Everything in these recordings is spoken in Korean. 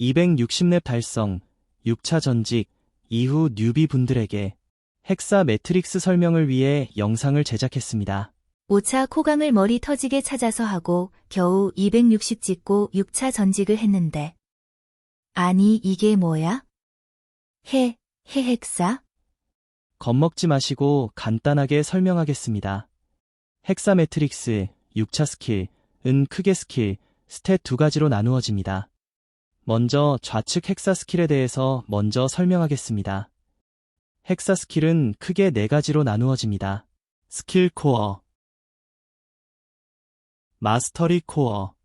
260렙 달성, 6차 전직, 이후 뉴비 분들에게 헥사 매트릭스 설명을 위해 영상을 제작했습니다. 5차 코강을 머리 터지게 찾아서 하고 겨우 260 찍고 6차 전직을 했는데. 아니, 이게 뭐야? 해, 해핵사? 겁먹지 마시고 간단하게 설명하겠습니다. 헥사 매트릭스, 6차 스킬, 은 크게 스킬, 스탯 두 가지로 나누어집니다. 먼저 좌측 헥사 스킬에 대해서 먼저 설명하겠습니다. 헥사 스킬은 크게 네 가지로 나누어집니다. 스킬 코어, 마스터리 코어,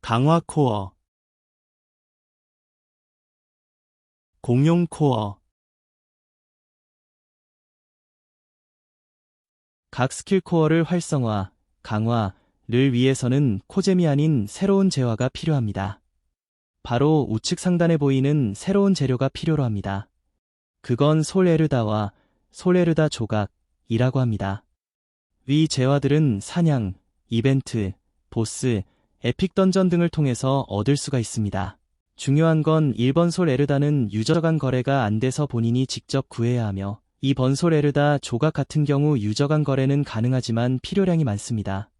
강화 코어, 공용 코어, 각 스킬 코어를 활성화, 강화 를 위해서는 코잼이 아닌 새로운 재화가 필요합니다. 바로 우측 상단에 보이는 새로운 재료가 필요로 합니다. 그건 솔에르다와 솔에르다 조각이라고 합니다. 위 재화들은 사냥, 이벤트, 보스, 에픽 던전 등을 통해서 얻을 수가 있습니다. 중요한 건 1번 솔에르다는 유저 간 거래가 안 돼서 본인이 직접 구해야 하며 2번 솔에르다 조각 같은 경우 유저 간 거래는 가능하지만 필요량이 많습니다.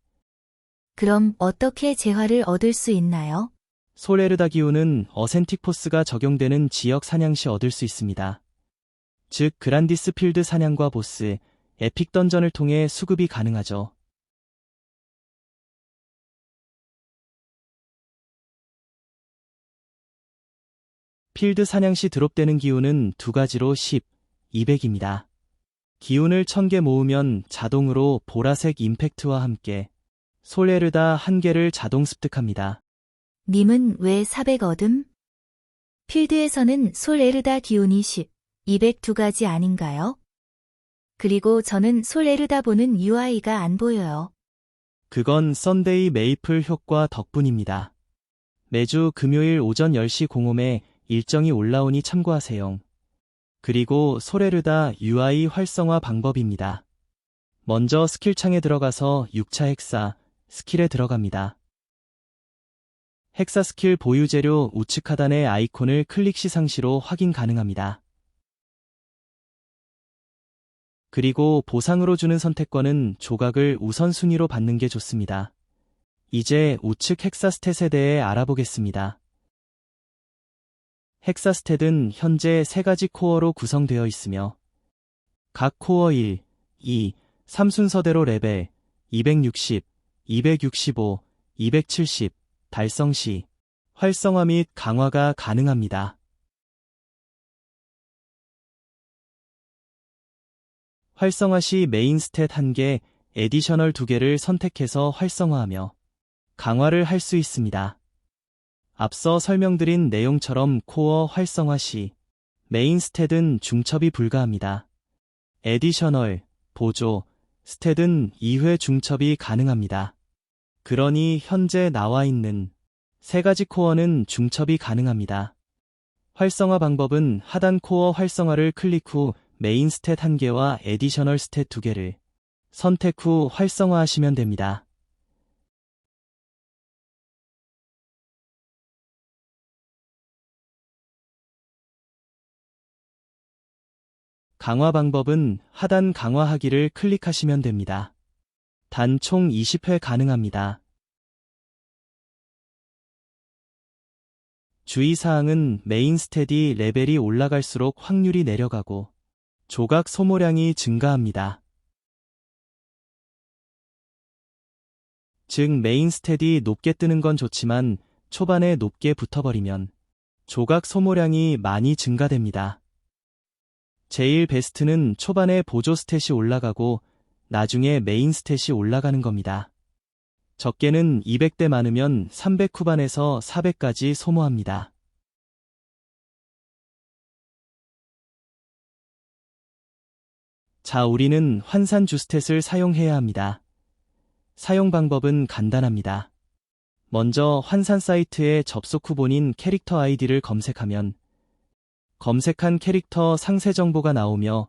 그럼 어떻게 재화를 얻을 수 있나요? 솔에르다 기운은 어센틱 포스가 적용되는 지역 사냥 시 얻을 수 있습니다. 즉 그란디스 필드 사냥과 보스, 에픽 던전을 통해 수급이 가능하죠. 필드 사냥 시 드롭되는 기운은 두 가지로 10, 200입니다. 기운을 1000개 모으면 자동으로 보라색 임팩트와 함께 솔에르다 한 개를 자동 습득합니다. 님은 왜 400 얻음? 필드에서는 솔에르다 기운이 10, 200두 가지 아닌가요? 그리고 저는 솔에르다 보는 UI가 안 보여요. 그건 썬데이 메이플 효과 덕분입니다. 매주 금요일 오전 10시 05에 일정이 올라오니 참고하세요. 그리고 소레르다 UI 활성화 방법입니다. 먼저 스킬 창에 들어가서 6차 헥사 스킬에 들어갑니다. 헥사 스킬 보유 재료 우측 하단의 아이콘을 클릭 시 상시로 확인 가능합니다. 그리고 보상으로 주는 선택권은 조각을 우선순위로 받는 게 좋습니다. 이제 우측 헥사 스탯에 대해 알아보겠습니다. 헥사 스탯은 현재 세 가지 코어로 구성되어 있으며 각 코어 1, 2, 3순서대로 레벨 260, 265, 270 달성 시 활성화 및 강화가 가능합니다. 활성화 시 메인 스탯 1개, 에디셔널 2개를 선택해서 활성화하며 강화를 할 수 있습니다. 앞서 설명드린 내용처럼 코어 활성화 시 메인 스탯은 중첩이 불가합니다. 에디셔널, 보조, 스탯은 2회 중첩이 가능합니다. 그러니 현재 나와 있는 세 가지 코어는 중첩이 가능합니다. 활성화 방법은 하단 코어 활성화를 클릭 후 메인 스탯 1개와 에디셔널 스탯 2개를 선택 후 활성화하시면 됩니다. 강화 방법은 하단 강화하기를 클릭하시면 됩니다. 단총 20회 가능합니다. 주의사항은 메인 스탯이 레벨이 올라갈수록 확률이 내려가고 조각 소모량이 증가합니다. 즉 메인 스탯이 높게 뜨는 건 좋지만 초반에 높게 붙어버리면 조각 소모량이 많이 증가됩니다. 제일 베스트는 초반에 보조 스탯이 올라가고 나중에 메인 스탯이 올라가는 겁니다. 적게는 200대 많으면 300 후반에서 400까지 소모합니다. 자, 우리는 환산 주스탯을 사용해야 합니다. 사용 방법은 간단합니다. 먼저 환산 사이트에 접속 후 본인 캐릭터 아이디를 검색하면 검색한 캐릭터 상세 정보가 나오며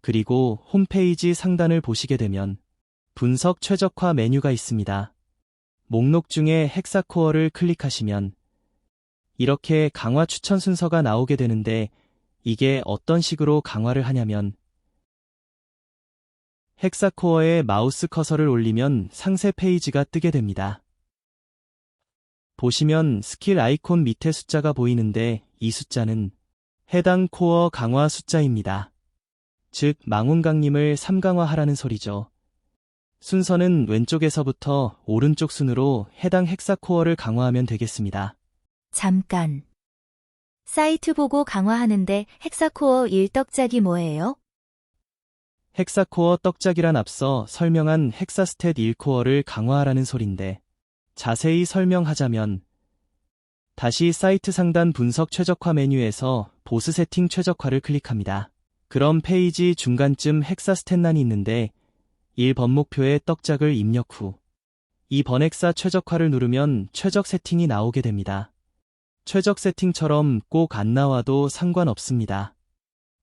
그리고 홈페이지 상단을 보시게 되면 분석 최적화 메뉴가 있습니다. 목록 중에 헥사코어를 클릭하시면 이렇게 강화 추천 순서가 나오게 되는데 이게 어떤 식으로 강화를 하냐면 헥사코어에 마우스 커서를 올리면 상세 페이지가 뜨게 됩니다. 보시면 스킬 아이콘 밑에 숫자가 보이는데 이 숫자는 해당 코어 강화 숫자입니다. 즉, 망운강림을 3강화하라는 소리죠. 순서는 왼쪽에서부터 오른쪽 순으로 해당 헥사코어를 강화하면 되겠습니다. 잠깐. 사이트 보고 강화하는데 헥사코어 1떡짝이 뭐예요? 헥사코어 떡짝이란 앞서 설명한 헥사스탯 1코어를 강화하라는 소린데 자세히 설명하자면 다시 사이트 상단 분석 최적화 메뉴에서 보스 세팅 최적화를 클릭합니다. 그럼 페이지 중간쯤 헥사스탯란이 있는데 1번 목표의 떡짝을 입력 후 2번 헥사 최적화를 누르면 최적 세팅이 나오게 됩니다. 최적 세팅처럼 꼭 안 나와도 상관없습니다.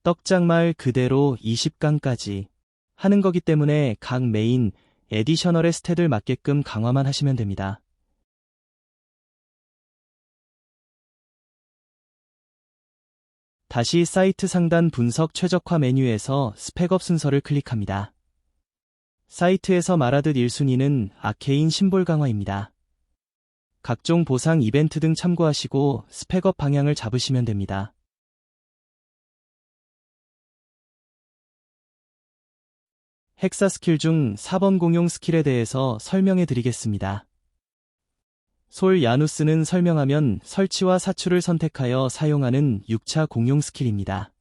떡장말 그대로 20강까지 하는 거기 때문에 각 메인 에디셔널의 스탯을 맞게끔 강화만 하시면 됩니다. 다시 사이트 상단 분석 최적화 메뉴에서 스펙업 순서를 클릭합니다. 사이트에서 말하듯 1순위는 아케인 심볼 강화입니다. 각종 보상 이벤트 등 참고하시고 스펙업 방향을 잡으시면 됩니다. 헥사 스킬 중 4번 공용 스킬에 대해서 설명해 드리겠습니다. 솔 야누스는 설명하면 설치와 사출을 선택하여 사용하는 6차 공용 스킬입니다.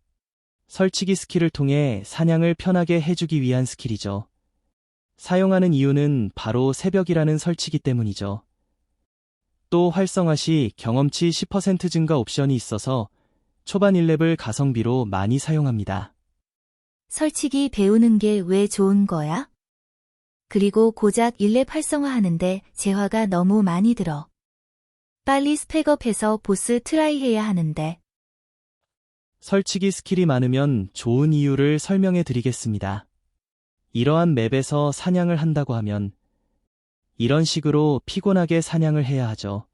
설치기 스킬을 통해 사냥을 편하게 해주기 위한 스킬이죠. 사용하는 이유는 바로 새벽이라는 설치기 때문이죠. 또 활성화 시 경험치 10% 증가 옵션이 있어서 초반 1렙을 가성비로 많이 사용합니다. 설치기 배우는 게 왜 좋은 거야? 그리고 고작 1렙 활성화하는데 재화가 너무 많이 들어. 빨리 스펙업해서 보스 트라이 해야 하는데. 설치기 스킬이 많으면 좋은 이유를 설명해 드리겠습니다. 이러한 맵에서 사냥을 한다고 하면 이런 식으로 피곤하게 사냥을 해야 하죠.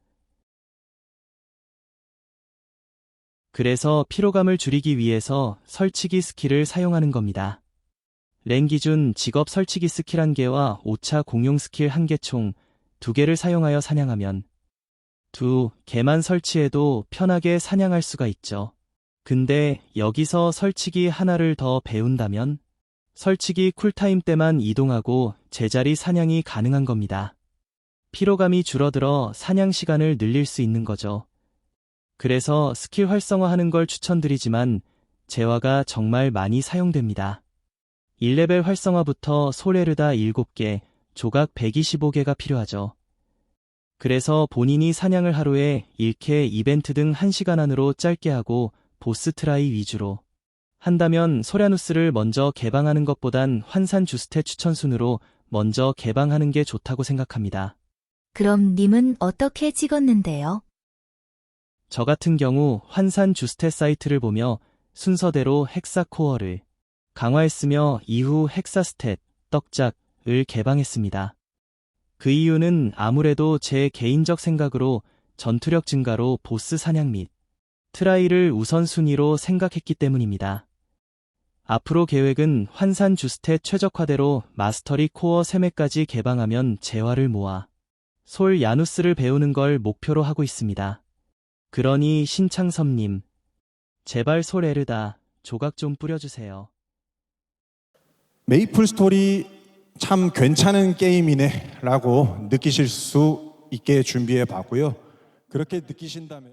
그래서 피로감을 줄이기 위해서 설치기 스킬을 사용하는 겁니다. 랭 기준 직업 설치기 스킬 1개와 5차 공용 스킬 1개 총 2개를 사용하여 사냥하면 두 개만 설치해도 편하게 사냥할 수가 있죠. 근데 여기서 설치기 하나를 더 배운다면 설치기 쿨타임 때만 이동하고 제자리 사냥이 가능한 겁니다. 피로감이 줄어들어 사냥 시간을 늘릴 수 있는 거죠. 그래서 스킬 활성화하는 걸 추천드리지만 재화가 정말 많이 사용됩니다. 1레벨 활성화부터 소레르다 7개, 조각 125개가 필요하죠. 그래서 본인이 사냥을 하루에 1캐 이벤트 등 1시간 안으로 짧게 하고 보스 트라이 위주로 한다면 소ля누스를 먼저 개방하는 것보단 환산 주스테 추천 순으로 먼저 개방하는 게 좋다고 생각합니다. 그럼 님은 어떻게 찍었는데요? 저 같은 경우 환산 주스테 사이트를 보며 순서대로 헥사 코어를 강화했으며 이후 헥사 스탯, 떡작을 개방했습니다. 그 이유는 아무래도 제 개인적 생각으로 전투력 증가로 보스 사냥 및 트라이를 우선순위로 생각했기 때문입니다. 앞으로 계획은 환산 주스탯 최적화대로 마스터리 코어 3매까지 개방하면 재화를 모아 솔 야누스를 배우는 걸 목표로 하고 있습니다. 그러니 신창섭님, 제발 솔 에르다 조각 좀 뿌려주세요. 메이플 스토리 참 괜찮은 게임이네 라고 느끼실 수 있게 준비해 봤고요. 그렇게 느끼신다면